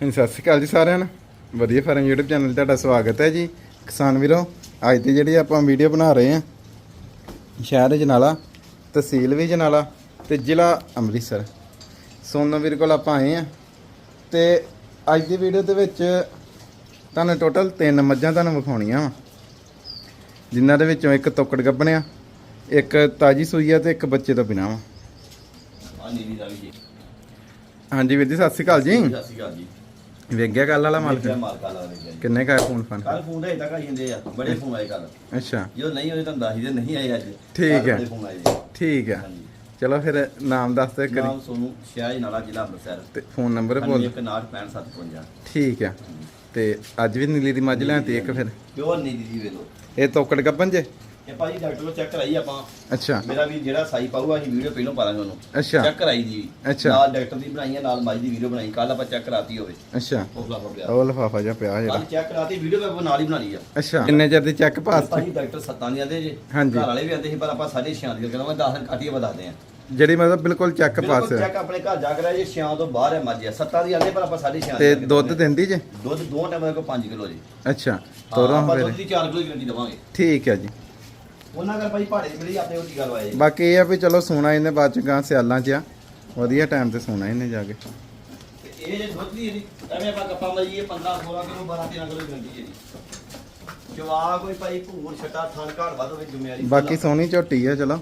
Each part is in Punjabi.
ਹਾਂਜੀ ਸਤਿ ਸ਼੍ਰੀ ਅਕਾਲ ਜੀ ਸਾਰਿਆਂ ਨੂੰ। ਵਧੀਆ ਫਾਰਮ YouTube ਚੈਨਲ 'ਤੇ ਤੁਹਾਡਾ ਸਵਾਗਤ ਹੈ ਜੀ। ਕਿਸਾਨ ਵੀਰੋ ਅੱਜ ਦੀ ਜਿਹੜੀ ਆਪਾਂ ਵੀਡੀਓ ਬਣਾ ਰਹੇ ਹਾਂ ਸ਼ਹਿਰ ਜਨਾਲਾ ਤਹਿਸੀਲ ਵੀ ਜਨਾਲਾ ਤੇ ਜ਼ਿਲ੍ਹਾ ਅੰਮ੍ਰਿਤਸਰ। ਸੋਨਮ ਵੀਰ ਕੋਲ ਆਪਾਂ ਆਏ ਹਾਂ ਤੇ ਅੱਜ ਦੀ ਵੀਡੀਓ ਦੇ ਵਿੱਚ ਤੁਹਾਨੂੰ ਟੋਟਲ ਤਿੰਨ ਮੱਝਾਂ ਤੁਹਾਨੂੰ ਵਿਖਾਉਣੀਆਂ ਵਾ। ਜਿਨ੍ਹਾਂ ਦੇ ਵਿੱਚੋਂ ਇੱਕ ਤੋਕੜ ਗੱਭਣਿਆ ਇੱਕ ਤਾਜੀ ਸੂਈ ਆ ਤੇ ਇੱਕ ਬੱਚੇ ਤੋਂ ਬਿਨਾਂ ਵਾ। ਹਾਂਜੀ ਵੀਰ ਜੀ ਸਤਿ ਸ਼੍ਰੀ ਅਕਾਲ ਜੀ। ਸਤਿ ਸ਼੍ਰੀ ਅਕਾਲ ਜੀ। ਵੇਖ ਗਿਆ ਕੱਲ ਵਾਲਾ ਮਾਲਕ? ਮਾਲਕ ਦੇ ਕਿੰਨੇ ਕਾ ਫੋਨ ਫਨ? ਕੱਲ ਫੋਨ ਦੇ ਤੱਕ ਆਈ ਜਾਂਦੇ ਆ ਬੜੇ ਫੋਨ ਆਏ ਕੱਲ ਅੱਛਾ। ਜੋ ਨਹੀਂ ਹੋਏ ਤਾਂ ਦੱਸ ਹੀ ਦੇ ਨਹੀਂ ਆਏ ਅੱਜ। ਠੀਕ ਹੈ। ਠੀਕ ਹੈ। ਚਲੋ ਫਿਰ ਨਾਮ ਦੱਸ ਦੇ ਕਰੀ ਨਾਮ ਸੋਨੂੰ ਸ਼ਾਹ ਨਾਲਾ ਜ਼ਿਲ੍ਹਾ ਅੰਮ੍ਰਿਤਸਰ। ਤੇ ਫੋਨ ਨੰਬਰ ਬੋਲ 1965 ਠੀਕ ਹੈ। ਤੇ ਅੱਜ ਵੀ ਨੀਲੀ ਦੀ ਮੱਝ ਲੈਂਤੀ ਇੱਕ ਫਿਰ? ਪਿਓਰ ਨੀਲੀ ਜੀ ਵੇਲੋ ਇਹ ਤੋਕੜ ਗੱਬਨ ਜੇ? ਇਹ ਭਾਜੀ ਡਾਕਟਰ ਨੂੰ ਚੈੱਕ ਕਰਾਈ ਆਪਾਂ। ਅੱਛਾ। ਮੇਰਾ ਵੀ ਜਿਹੜਾ ਸਾਈ ਪਾਊਗਾ ਅਸੀਂ ਵੀਡੀਓ ਪਹਿਲਾਂ ਪਾ ਲਾਂਗੇ ਉਹਨੂੰ। ਅੱਛਾ। ਚੈੱਕ ਕਰਾਈ ਜੀ ਅੱਛਾ। ਨਾਲ ਡਾਕਟਰ ਦੀ ਬਣਾਈ ਹੈ ਨਾਲ ਮਾਈ ਦੀ ਵੀਡੀਓ ਬਣਾਈ। ਕੱਲ ਆਪਾਂ ਚੈੱਕ ਕਰਾਤੀ ਹੋਵੇ। ਅੱਛਾ। ਉਹ ਖਲਾਫਾ ਪਿਆ। ਉਹ ਲਫਾਫਾ ਜਿਹਾ ਪਿਆ ਜਿਹੜਾ। ਕੱਲ ਚੈੱਕ ਕਰਾਤੀ ਵੀਡੀਓ ਆਪਾਂ ਨਾਲ ਹੀ ਬਣਾ ਲਈ ਆ। ਅੱਛਾ। ਕਿੰਨੇ ਚਿਰ ਦੀ ਚੈੱਕ ਪਾਸ ਭਾਜੀ ਡਾਕਟਰ ਸੱਤਾਂ ਦੀ ਆਂਦੇ ਜੇ ਹਾਂਜੀ। ਘਰ ਵਾਲੇ ਵੀ ਆਂਦੇ ਸੀ ਪਰ ਆਪਾਂ ਸਾਢੇ ਛਿਆਂ ਦੀ ਕਹਿੰਦਾ ਮੈਂ 10 ਘੱਟ ਹੀ ਵਧਾਦੇ ਆ। ਜਿਹੜੀ ਮਤਲਬ ਬਿਲਕੁਲ ਚੈੱਕ ਪਾਸ ਬਿਲਕੁਲ ਚੈੱਕ ਆਪਣੇ ਘਰ ਜਾ ਕੇ ਰਿਹਾ ਜੇ ਛਿਆਂ ਤੋਂ ਬਾਹਰ ਹੈ ਮੱਝ ਆ। ਸੱਤਾਂ ਦੀ ਆਂਦੇ ਪਰ ਆਪਾਂ ਸਾਢੇ ਛਿਆਂ ਤੇ ਦੀ ਦੁੱਧ ਦਿੰਦੀ ਜੇ? ਦੁੱਧ ਦੋ ਟਾਈਮ ਦਾ ਕੋ 5 ਕਿਲੋ ਜੀ। ਅੱਛਾ। ਹਾਂ, ਤੋਰੋ ਆਪਾਂ ਦੁੱਧ ਦੀ 4 ਕਿਲੋ ਗਰੰਟੀ ਦਵਾਂਗੇ। ਠੀਕ ਹੈ ਜੀ। ਉਹਨਾਂ ਕਰ ਭਾਈ ਪਹਾੜੇ ਮਿਲੀ ਆਪਣੇ ਉਹ ਟੀਕਾ ਲਵਾਏ ਜੀ। ਬਾਕੀ ਇਹ ਆ ਵੀ ਚਲੋ ਸੋਣਾ ਇਹਨੇ ਬਾਅਦ ਚ ਗਾਂ ਸਿਆਲਾਂ ਚ ਆ। ਵਧੀਆ ਟਾਈਮ ਤੇ ਸੋਣਾ ਇਹਨੇ ਜਾ ਕੇ। ਤੇ ਇਹ ਜੇ ਦੁੱਧ ਦੀ ਇਹਦੀ ਐਵੇਂ ਆਪਾਂ ਗੱਪਾਂ ਮਾਰੀਏ 15 16 ਕਿਲੋ 12 13 ਕਿਲੋ ਗਰੰਟੀ ਹੈ ਜੀ। ਜਵਾ ਕੋਈ ਭਾਈ ਭੂਰ ਛਟਾ ਥਣ ਘਾਟ ਵੱਧ ਹੋਵੇ ਜ਼ਿੰਮੇਵਾਰੀ ਬਾਕੀ ਸੋਹਣੀ ਝੋਟੀ ਆ ਚਲੋ।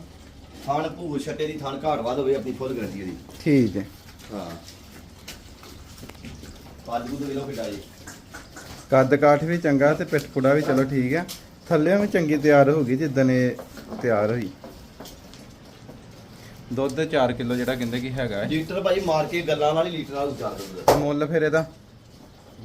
ਥਣ ਭੂਰ ਛਟੇ ਦੀ ਥਣ ਘਾਟ ਵੱਧ ਹੋਵੇ ਆਪਣੀ ਫੁੱਲ ਗਰੰਟੀ ਇਹਦੀ ਠੀਕ ਹੈ। ਹਾਂ। ਪਾਜ ਗੁੱਦ ਵੇਲੋ ਕਿਡਾ ਜੀ। ਕੱਦ ਕਾਠ ਵੀ ਚੰਗਾ ਤੇ ਪਿੱਠ ਪੁੜਾ ਵੀ ਚਲੋ ਠੀਕ ਆ। ਥੱਲੇੋਂ ਵੀ ਚੰਗੀ ਤਿਆਰ ਹੋ ਗਈ ਜਿੱਦਣ ਇਹ ਤਿਆਰ ਹੋਈ। ਦੁੱਧ 4 ਕਿਲੋ ਜਿਹੜਾ ਕਹਿੰਦੇ ਕਿ ਹੈਗਾ ਹੈ। ਲੀਟਰ ਭਾਈ ਮਾਰ ਕੇ ਗੱਲਾਂ ਨਾਲ ਹੀ ਲੀਟਰ ਨਾਲ ਉਚਾਰ ਦਿੰਦਾ ਮੁੱਲ ਫਿਰ ਇਹਦਾ?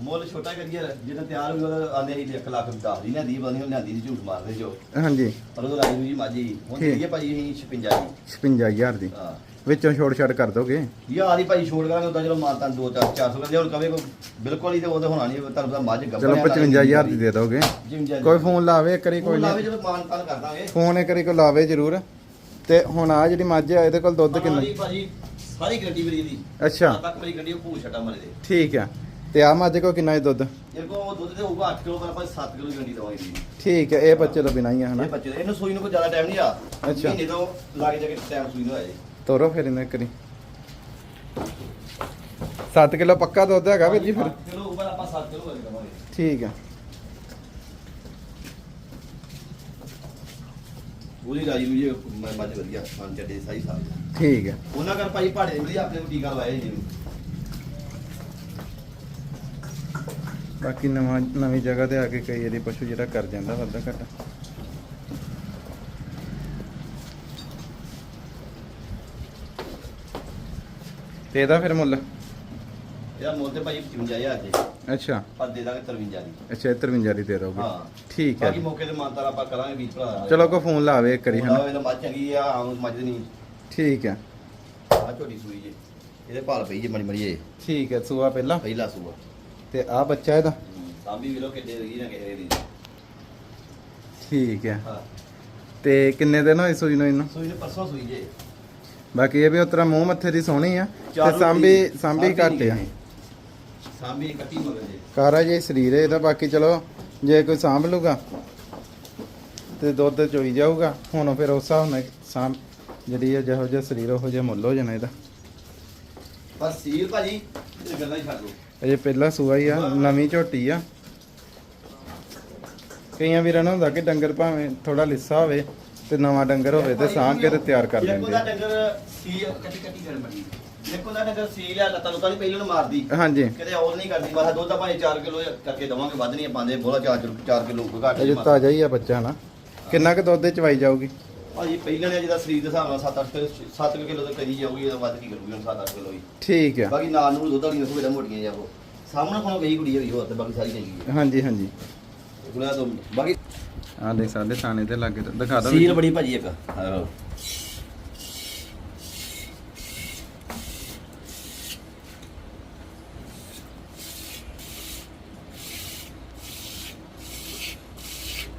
ਮੁੱਲ ਛੋਟਾ ਕਰੀਏ ਜਦੋਂ ਤਿਆਰ ਹੋਈ ਉਹਦਾ ਆਂਦੇ ਸੀ 1 ਲੱਖ ਦੱਸ ਦੀ ਲਿਆਂਦੀ ਬੰਦੀ ਉਹ ਲਿਆਂਦੀ ਦੀ ਝੂਠ ਮਾਰਦੇ ਜੋ। ਹਾਂਜੀ। ਪਰ ਉਹ ਰਾਜੀ ਜੀ ਮਾਜੀ ਹੁਣ ਠੀਕ। ਹੈ ਭਾਈ ਅਸੀਂ 56 ਦੀ 55000 ਦੀ। ਹਾਂ। ਵਿੱਚੋਂ ਛੋੜ ਛੜ ਕਰ ਦੋਗੇ? ਯਾਰ ਹੀ ਭਾਈ ਛੋੜ ਕਰਾਂਗੇ ਉਦਾਂ ਚਲੋ ਮਾਰਤਾ 2 4 400 ਕਰਦੇ ਹੁਣ ਕਵੇ ਕੋ ਬਿਲਕੁਲ ਹੀ ਤੇ ਉਹਦੇ ਹੋਣਾ ਨਹੀਂ ਤੁਹਾਨੂੰ ਪਤਾ ਮੱਝ ਗੱਭਣ ਚਲੋ 55000 ਦੀ ਦੇ ਦੋਗੇ। ਕੋਈ ਫੋਨ ਲਾਵੇ ਇੱਕ ਵਾਰੀ ਕੋਈ ਲਾਵੇ ਜਦੋਂ ਮਾਨ ਕਰ ਦਾਂਗੇ। ਫੋਨ ਇੱਕ ਵਾਰੀ ਕੋਈ ਲਾਵੇ ਜ਼ਰੂਰ। ਤੇ ਹੁਣ ਆ ਜਿਹੜੀ ਮੱਝ ਆ ਇਹਦੇ ਕੋਲ ਦੁੱਧ ਕਿੰਨਾ? ਭਾਜੀ ਸਾਰੀ ਗੱਡੀ ਮੇਰੀ ਦੀ। ਅੱਛਾ। ਤੱਕ ਮੇਰੀ ਗੱਡੀ ਭੂ ਛਟਾ ਮਰੇ ਦੇ। ਠੀਕ ਆ। ਤੇ ਆ ਮੱਝ ਕੋ ਕਿੰਨਾ ਹੈ ਦੁੱਧ? ਜੇ ਕੋ ਉਹ ਦੁੱਧ ਤੇ ਹੋਊਗਾ 8 ਕਿਲੋ ਪਰ ਆਪਾਂ 7 ਕਿਲੋ ਦੀ ਗੱਡੀ ਦਵਾਂਗੇ ਜੀ। ਠੀਕ ਹੈ ਇਹ ਬੱਚੇ ਤੋਂ ਬਿਨਾਂ ਹੀ ਆ ਹਨਾ? ਇਹ ਬੱਚੇ ਦੇ- ਇਹਨੂੰ ਸੂਈ ਨੂੰ ਕੋਈ ਜ਼ਿਆਦਾ ਟਾਈਮ ਨਹੀਂ ਆ। ਅੱਛਾ। ਮਹੀਨੇ ਤੋਂ ਲੱਗ ਜਾ ਕੇ ਟਾਈਮ ਸੂਈ ਨੂੰ ਜੀ। ਤੋਰੋ ਫਿਰ ਇਹਨੇ ਕਰੀ 7 ਕਿਲੋ ਪੱਕਾ ਦੁੱਧ ਹੈਗਾ ਵੀਰ ਜੀ ਫਿਰ। ਕਿਲੋ ਉੱਪਰ ਆਪਾਂ 7 ਕਿਲੋ ਵਾਲੀ ਦਵਾਂਗੇ। ਠੀਕ ਆ। ਉਹਦੀ ਰਾਜੀ ਨੂੰ ਜੀ ਮ- ਮੱਝ ਵਧੀਆ ਪੰਜ ਚੱਡੇ ਸਹੀ ਸਾਹ ਠੀਕ ਹੈ ਉਹਨਾਂ ਕਰ ਭਾਈ ਪਹਾੜੇ ਦੇ ਆਪਣੇ ਨੂੰ ਟੀਕਾ ਲਵਾਇਆ ਜੀ। ਬਾਕੀ ਨਵਾਂ ਨਵੀਂ ਜਗ੍ਹਾ ਤੇ ਆ ਕੇ ਕਈ ਵਾਰੀ ਪਸ਼ੂ ਜਿਹੜਾ ਕਰ ਜਾਂਦਾ ਵਾਧਾ ਘਟਾ। ਤੇ ਇਹਦਾ ਫਿਰ ਮੁੱਲ? ਇਹਦਾ ਮੁੱਲ ਤੇ ਭਾਈ 55000 ਦੇ। ਅੱਛਾ। ਪਰ ਦੇ ਦਾਂਗੇ 53 ਦੀ। ਅੱਛਾ 53 ਦੀ ਦੇ ਦੋਗੇ। ਹਾਂ। ਠੀਕ ਹੈ ਬਾਕੀ ਮੌਕੇ ਤੇ ਮਾਨਤਾਰ ਆਪਾਂ ਕਰਾਂਗੇ ਵੀਰ ਭਰਾ। ਚਲੋ ਕੋ ਫੋਨ ਲਾਵੇ ਇੱਕ ਵਾਰੀ ਹਨਾ? ਇਹਦਾ ਮੱਝ ਚੰਗੀ ਆ ਆਮ ਮੱਝ ਨਹੀਂ। ਠੀਕ ਹੈ। ਆ ਝੋਟੀ ਸੂਈ ਜੇ। ਇਹਦੇ ਭਾਲ ਪਈ ਜੇ ਮੜੀ ਮੜੀਏ। ਠੀਕ ਹੈ ਸੂਆ ਪਹਿਲਾਂ? ਪਹਿਲਾ ਸੂਆ। ਤੇ ਆ ਬੱਚਾ ਇਹਦਾ? ਸਾਂਭੀ ਵੀਰੋ ਕਿੱਡੇ ਦੀ ਨਾ ਕਿਸੇ ਦੀ। ਠੀਕ ਹੈ। ਹਾਂ। ਤੇ ਕਿੰਨੇ ਦਿਨ ਹੋਏ ਸੂਈ ਨੂੰ ਇਹਨੂੰ? ਸੂਈ ਨੇ ਪਰਸੋਂ ਸੂਈ ਜੇ। ਬਾਕੀ ਇਹ ਵੀ ਉਤਰਾ ਮੂੰਹ ਮੱਥੇ ਦੀ ਸੋਹਣੀ ਆ ਤੇ ਸਾਂਭੀ ਸਾਂਭੀ ਘੱਟ ਆ। ਸਾਂਭੀ ਕੱਟੀ ਮਗਰ ਜੇ। ਕਾਰਾ ਜੇ ਸਰੀਰ ਹੈ ਇਹਦਾ ਬਾਕੀ ਚਲੋ ਜੇ ਕੋਈ ਸਾਂਭ ਲੂਗਾ ਤੇ ਦੁੱਧ ਚੋਈ ਜਾਊਗਾ ਹੁਣ ਫਿਰ ਉਸ ਹਿਸਾਬ ਨਾਲ ਸਾਂਭ ਜਿਹੜੀ ਹੈ ਜਿਹੋ ਜਿਹਾ ਸਰੀਰ ਉਹੋ ਜਿਹਾ ਮੁੱਲ ਹੋ ਜਾਣਾ ਇਹਦਾ। ਬਸ ਸੀਲ ਭਾਜੀ ਇਹ ਗੱਲਾਂ ਹੀ ਛੱਡ ਅਜੇ ਪਹਿਲਾ ਸੂਆ ਹੀ ਆ ਨਵੀਂ ਝੋਟੀ ਆ। ਕਈਆਂ ਵੀਰਾਂ ਨੂੰ ਹੁੰਦਾ ਕਿ ਡੰਗਰ ਭਾਵੇਂ ਥੋੜਾ ਲਿੱਸਾ ਹੋਵੇ ਤੇ ਨਵਾਂ ਡੰਗਰ ਹੋਵੇ ਤੇ ਸਾਂਭ ਕੇ ਤੇ ਤਿਆਰ ਕਰ ਦੇਖੋ ਦਿੰਦੇ ਦਾ ਆ। ਡੰਗਰ ਸੀਲ ਕੱਟੀ ਕੱਟੀ ਕਰ ਮੜੀ ਦੇਖੋ ਦਾ ਡੰਗਰ ਸੀਲ ਆ ਲੱਤਾਂ ਲੁੱਤਾਂ ਨਹੀਂ ਪਹਿਲਾਂ ਨੂੰ ਮਾਰਦੀ। ਹਾਂਜੀ। ਕਿਤੇ ਔਰ ਨਹੀਂ ਕਰਦੀ ਬਸ ਦੁੱਧ ਤਾਂ ਭਾਵੇਂ 4 ਕਿਲੋ ਕਰਕੇ ਦਵਾਂਗੇ ਵੱਧ ਨਹੀਂ ਪਾਉਂਦੇ ਬੋਲਾ 4 4 ਕਿਲੋ ਘੱਟ ਅਜੇ ਨਹੀਂ ਮਾਰਦੇ। ਤਾਜ਼ਾ ਹੀ ਆ ਬੱਚਾ ਨਾ। ਕਿੰਨਾ ਕੁ ਦੁੱਧ ਚਵਾਈ ਜਾਊਗੀ? ਭਾਜੀ ਪਹਿਲਾਂ ਨੇ ਜਿਹਦਾ ਸਰੀਰ ਦੇ ਹਿਸਾਬ ਨਾਲ 7-8 7 ਕਿਲੋ ਤਾਂ ਕਰੀ ਜਾਊਗੀ ਇਹਦਾ ਵੱਧ ਕੀ ਕਰੂਗੀ ਹੁਣ 7-8 ਕਿਲੋ ਹੀ। ਠੀਕ ਆ। ਬਾਕੀ ਨਾਲ ਨੂੰ ਦੁੱਧ ਮੋਟੀਆਂ ਸਾਹਮਣੇ ਕੋਲ ਗਈ ਕੁੜੀ ਹੋਈ ਹੋਰ ਤੇ ਬਾਕੀ ਸਾਰੀ ਚੰਗੀ ਹੈ ਹਾਂਜੀ ਹਾਂਜੀ। ਗੁਲਾ ਤੋਂ ਬਾਕੀ ਆ ਦੇਖ ਸਾਡੇ ਥਾਣੇ ਤੇ ਲੱਗੇ ਦਿਖਾ ਦੋ ਸੀਲ ਬੜੀ ਭਾਜੀ ਇੱਕ।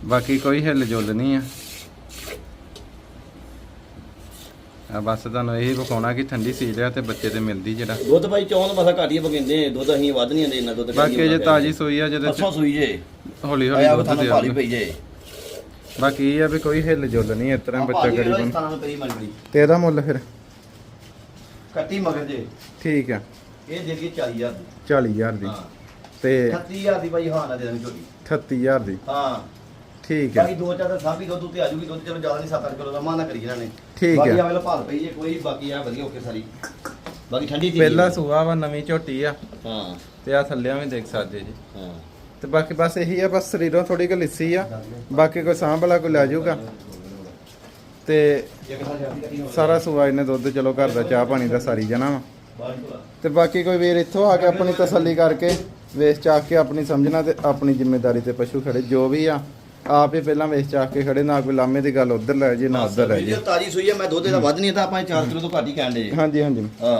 ਬਾਕੀ ਕੋਈ ਹਿੱਲ ਜੁਲ ਨਹੀਂ ਆ। ਆ ਬਸ ਤੁਹਾਨੂੰ ਇਹੀ ਵਿਖਾਉਣਾ ਕਿ ਠੰਡੀ ਸੀਲ ਆ ਤੇ ਬੱਚੇ ਤੇ ਮਿਲਦੀ ਜਿਹੜਾ। ਦੁੱਧ ਭਾਈ ਚੌਂ ਦਾ ਮਸਾ ਘੱਟ ਹੀ ਬਗਿੰਦੇ ਦੁੱਧ ਅਸੀਂ ਵੱਧ ਨਹੀਂ ਆਂਦੇ ਇੰਨਾ ਦੁੱਧ ਬਾਕੀ ਜੇ ਤਾਜੀ ਸੂਈ ਆ ਜਿਹਦੇ ਪਰਸੋਂ ਚ ਸੂਈ ਜੇ। ਹੌਲੀ ਹੌਲੀ ਆਇਆ ਦੁੱਧ ਤੁਹਾਨੂੰ ਦੇ ਭਾਲੀ ਪਈ ਜੇ। ਬਾਕੀ ਇਹ ਆ ਵੀ ਕੋਈ ਹਿੱਲ ਜੁਲ ਨਹੀਂ ਇਸ ਤਰ੍ਹਾਂ ਬੱਚਾ ਇਹਦਾ ਬਣ ਨੂੰ। ਤੇ ਇਹਦਾ ਮੁੱਲ ਫਿਰ? ਕੱਟੀ ਮਗਰ ਜੇ। ਠੀਕ ਆ। ਇਹ ਦੇ ਗਈ 40000 ਦੀ। 40000 ਦੀ। ਹਾਂ। ਤੇ 36000 ਦੀ ਭਾਈ ਹਾਂ ਨਾ ਦੇ ਦਾਂਗੇ ਝੋਟੀ 38000 ਦੀ। ਹਾਂ। ਠੀਕ ਆ। ਬਾਕੀ ਦੋ ਚਾਰ ਤਾਂ ਸਾਬੀ ਦੁੱਧ ਉੱਤੇ ਆ ਜੂਗੀ ਦੁੱਧ ਚਲੋ ਜ਼ਿਆਦਾ ਨਹੀਂ 7-8 ਕਿਲੋ ਦਾ ਮਾਂ ਨਾ ਕਰੀ ਇਹਨਾਂ ਨੇ। ਠੀਕ ਬਾਕੀ ਹੈ। ਆ ਵੇਲੇ ਭਾਲ ਪਈ ਜੇ ਕੋਈ ਬਾਕੀ ਆ ਵਧੀਆ ਓਕੇ ਸਾਰੀ। ਬਾਕੀ ਠੰਡੀ ਚੀਜ਼ ਪਹਿਲਾ ਸੂਆ ਵਾ ਨਵੀਂ ਝੋਟੀ ਆ। ਹਾਂ। ਤੇ ਆ ਥੱਲਿਆਂ ਵੀ ਦੇਖ ਸਕਦੇ ਜੀ। ਹਾਂ। ਤੇ ਬਾਕੀ ਬਸ ਇਹੀ ਆ ਬਸ ਸਰੀਰੋਂ ਥੋੜੀ ਕੁ ਲਿੱਸੀ ਆ। ਬਾਕੀ ਕੋਈ ਸਾਂਭ ਵਾਲਾ ਕੋਈ ਲੈ ਜਾਊਗਾ। ਤੇ ਸਾਰਾ ਸੂਆ ਇਹਨੇ ਦੁੱਧ ਚਲੋ ਘਰ ਦਾ ਚਾਹ ਪਾਣੀ ਦਾ ਸਾਰੀ ਜਾਣਾ ਵਾ। ਤੇ ਬਾਕੀ ਕੋਈ ਵੀਰ ਇੱਥੋਂ ਆ ਕੇ ਆਪਣੀ ਤਸੱਲੀ ਕਰਕੇ ਵੇਚ ਚਾਕ ਕੇ ਆਪਣੀ ਸਮਝਣਾ ਤੇ ਆਪਣੀ ਜ਼ਿੰਮੇਵਾਰੀ ਤੇ ਪਸ਼ੂ ਖੜੇ ਜੋ ਵੀ ਆ ਆਪ ਹੀ ਪਹਿਲਾਂ ਵੇਚ ਚਾਕ ਕੇ ਖੜੇ ਨਾ ਕੋਈ ਲਾਮੇ ਦੀ ਗੱਲ ਉਧਰ ਲੈ ਜੇ ਨਾ ਉਧਰ ਲੈ ਜੇ ਤਾਜੀ ਸੂਈ ਹੈ ਮੈਂ ਦੁੱਧ ਦਾ ਵੱਧ ਨਹੀਂ ਤਾਂ ਆਪਾਂ 4 ਕਿਲੋ ਤੋਂ ਘੱਟ ਹੀ ਕਹਿਣ ਦੇ। ਹਾਂਜੀ ਹਾਂਜੀ। ਹਾਂ